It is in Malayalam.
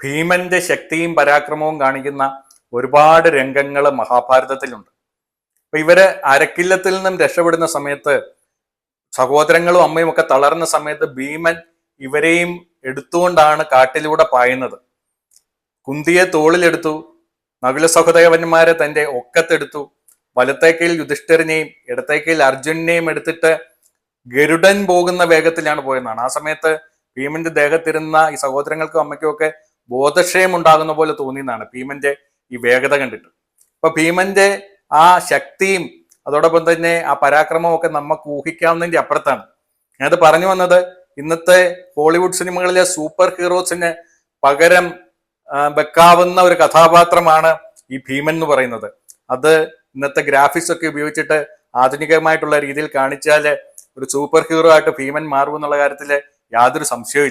ഭീമന്റെ ശക്തിയും പരാക്രമവും കാണിക്കുന്ന ഒരുപാട് രംഗങ്ങൾ മഹാഭാരതത്തിലുണ്ട്. അപ്പൊ ഇവർ അരക്കില്ലത്തിൽ നിന്നും രക്ഷപ്പെടുന്ന സമയത്ത് സഹോദരങ്ങളും അമ്മയും ഒക്കെ തളർന്ന സമയത്ത് ഭീമൻ ഇവരെയും എടുത്തുകൊണ്ടാണ് കാട്ടിലൂടെ പായുന്നത്. കുന്തിയെ തോളിലെടുത്തു നകുല സഹോദരവന്മാരെ തന്റെ ഒക്കത്തെടുത്തു വലത്തേക്കയിൽ യുധിഷ്ഠിരനെയും ഇടത്തേക്കയിൽ അർജുനെയും എടുത്തിട്ട് ഗരുഡൻ പോകുന്ന വേഗത്തിലാണ് പോയെന്നാണ്. ആ സമയത്ത് ഭീമന്റെ ദേഹത്തിരുന്ന ഈ സഹോദരങ്ങൾക്കും അമ്മയ്ക്കും ഒക്കെ ബോധക്ഷയം ഉണ്ടാകുന്ന പോലെ തോന്നിയെന്നാണ് ഭീമന്റെ ഈ വേഗത കണ്ടിട്ട്. അപ്പൊ ഭീമന്റെ ആ ശക്തിയും അതോടൊപ്പം തന്നെ ആ പരാക്രമവും ഒക്കെ നമുക്ക് ഊഹിക്കാവുന്നതിന്റെ അപ്പുറത്താണ്. ഞാനത് പറഞ്ഞു വന്നത് ഇന്നത്തെ ഹോളിവുഡ് സിനിമകളിലെ സൂപ്പർ ഹീറോസിന് പകരം വെക്കാവുന്ന ഒരു കഥാപാത്രമാണ് ഈ ഭീമൻ എന്ന് പറയുന്നത്. അത് ഇന്നത്തെ ഗ്രാഫിക്സ് ഒക്കെ ഉപയോഗിച്ചിട്ട് ആധുനികമായിട്ടുള്ള രീതിയിൽ കാണിച്ചാൽ ഒരു സൂപ്പർ ഹീറോ ആയിട്ട് ഭീമൻ മാറും എന്നുള്ള കാര്യത്തിൽ യാതൊരു സംശയവും